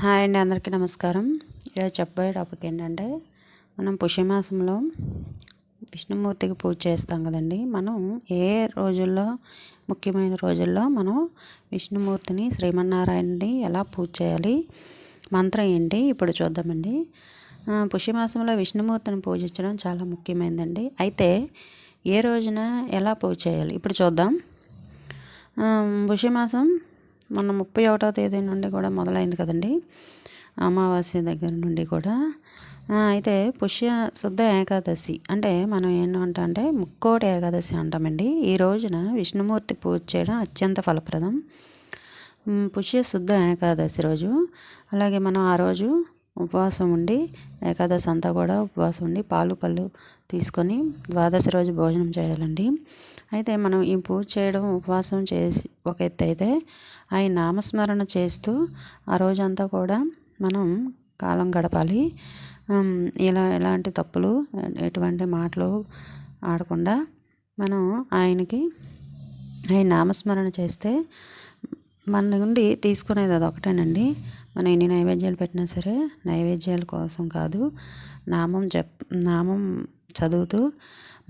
Hi అండి అందరికీ నమస్కారం. ఈరోజు చెప్పబోయే టాపిక్ ఏంటంటే మనం పుష్యమాసంలో విష్ణుమూర్తికి పూజ చేస్తాం కదండి. మనం ఏ రోజుల్లో ముఖ్యమైన రోజుల్లో మనం విష్ణుమూర్తిని శ్రీమన్నారాయణని ఎలా పూజ చేయాలి మంత్రం ఏంటి ఇప్పుడు చూద్దామండి. పుష్యమాసంలో విష్ణుమూర్తిని పూజించడం చాలా ముఖ్యమైనదండి. అయితే ఏ రోజున ఎలా పూజ చేయాలి ఇప్పుడు చూద్దాం. పుష్యమాసం మొన్న ముప్పై ఒకటో తేదీ నుండి కూడా మొదలైంది కదండి. అమావాస్య దగ్గర నుండి కూడా. అయితే పుష్య శుద్ధ ఏకాదశి అంటే మనం ఏంటంటే అంటే ముక్కోటి ఏకాదశి అంటామండి. ఈ రోజున విష్ణుమూర్తి పూజ చేయడం అత్యంత ఫలప్రదం. పుష్య శుద్ధ ఏకాదశి రోజు. అలాగే మనం ఆ రోజు ఉపవాసం ఉండి ఏకాదశి అంతా కూడా ఉపవాసం ఉండి పాలు పళ్ళు తీసుకొని ద్వాదశి రోజు భోజనం చేయాలండి. అయితే మనం ఈ పూజ చేయడం ఉపవాసం చేసి ఒక ఎత్తు అయితే ఆయన నామస్మరణ చేస్తూ ఆ రోజంతా కూడా మనం కాలం గడపాలి. ఇలా ఎలాంటి తప్పులు ఎటువంటి మాటలు ఆడకుండా మనం ఆయనకి ఆయన నామస్మరణ చేస్తే మన నుండి తీసుకునేది అది ఒకటేనండి మనం ఎన్ని నైవేద్యాలు పెట్టినా సరే నైవేద్యాల కోసం కాదు నామం జప్ నామం చదువుతూ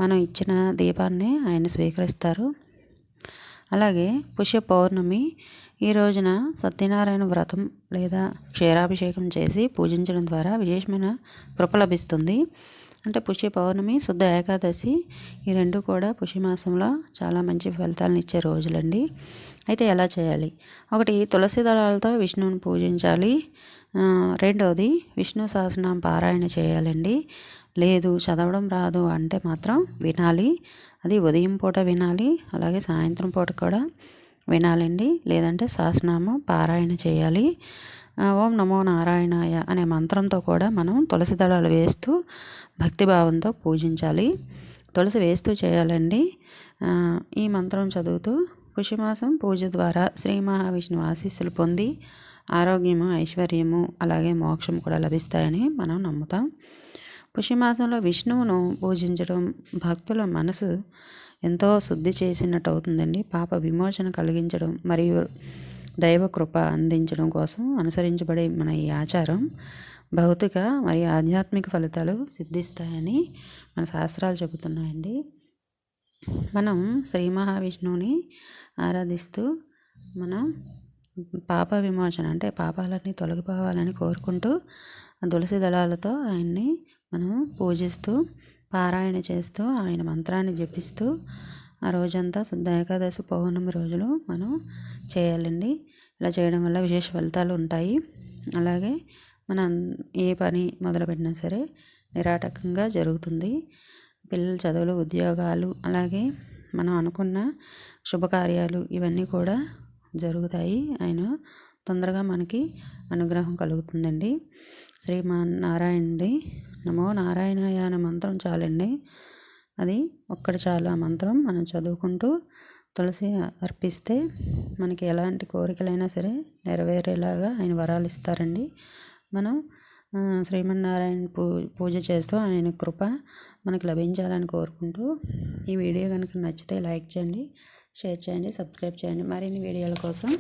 మనం ఇచ్చిన దీపాన్ని ఆయన స్వీకరిస్తారు. అలాగే పుష్య పౌర్ణమి ఈ రోజున సత్యనారాయణ వ్రతం లేదా క్షీరాభిషేకం చేసి పూజించడం ద్వారా విశేషమైన కృప లభిస్తుంది. అంటే పుష్య పౌర్ణమి శుద్ధ ఏకాదశి ఈ రెండు కూడా పుష్యమాసంలో చాలా మంచి ఫలితాలను ఇచ్చే రోజులండి. అయితే ఎలా చేయాలి? ఒకటి తులసి దళాలతో విష్ణువుని పూజించాలి. రెండవది విష్ణు సహస్రనామ పారాయణ చేయాలండి. లేదు చదవడం రాదు అంటే మాత్రం వినాలి. అది ఉదయం పూట వినాలి అలాగే సాయంత్రం పూట కూడా వినాలండి. లేదంటే సహస్రనామ పారాయణ చేయాలి. ఓం నమో నారాయణాయ అనే మంత్రంతో కూడా మనం తులసి దళాలు వేస్తూ భక్తిభావంతో పూజించాలి. తులసి వేస్తూ చేయాలండి. ఈ మంత్రం చదువుతూ పుష్యమాసం పూజ ద్వారా శ్రీ మహావిష్ణువు ఆశీస్సులు పొంది ఆరోగ్యము ఐశ్వర్యము అలాగే మోక్షం కూడా లభిస్తాయని మనం నమ్ముతాం. పుష్యమాసంలో విష్ణువును పూజించడం భక్తుల మనసు ఎంతో శుద్ధి చేసినట్టు అవుతుందండి. పాప విమోచన కలిగించడం మరియు దైవ కృప అందించడం కోసం అనుసరించబడే మన ఈ ఆచారం భౌతిక మరియు ఆధ్యాత్మిక ఫలితాలు సిద్ధిస్తాయని మన శాస్త్రాలు చెబుతున్నాయండి. మనం శ్రీ మహావిష్ణువుని ఆరాధిస్తూ మనం పాప విమోచన అంటే పాపాలన్నీ తొలగిపోవాలని కోరుకుంటూ తులసి దళాలతో ఆయన్ని మనం పూజిస్తూ పారాయణ చేస్తూ ఆయన మంత్రాన్ని జపిస్తూ ఆ రోజంతా శుద్ధ ఏకాదశి పౌర్ణమి రోజులు మనం చేయాలండి. ఇలా చేయడం వల్ల విశేష ఫలితాలు ఉంటాయి. అలాగే మనం ఏ పని మొదలుపెట్టినా సరే నిరాటకంగా జరుగుతుంది. పిల్లల చదువులు ఉద్యోగాలు అలాగే మనం అనుకున్న శుభకార్యాలు ఇవన్నీ కూడా జరుగుతాయి. ఆయన తొందరగా మనకి అనుగ్రహం కలుగుతుందండి. శ్రీమన్నారాయణుడి నమో నారాయణాయ అనే మంత్రం చాలండి. అది ఒక్కటి చాలు ఆ మంత్రం మనం చదువుకుంటూ తులసి అర్పిస్తే మనకి ఎలాంటి కోరికలైనా సరే నెరవేరేలాగా ఆయన వరాలు ఇస్తారండి. మనం శ్రీమన్నారాయణ పూ పూజ చేస్తూ ఆయన కృప మనకు లభించాలని కోరుకుంటూ ఈ వీడియో కనుక నచ్చితే లైక్ చేయండి షేర్ చేయండి సబ్స్క్రైబ్ చేయండి. మరిన్ని వీడియోల కోసం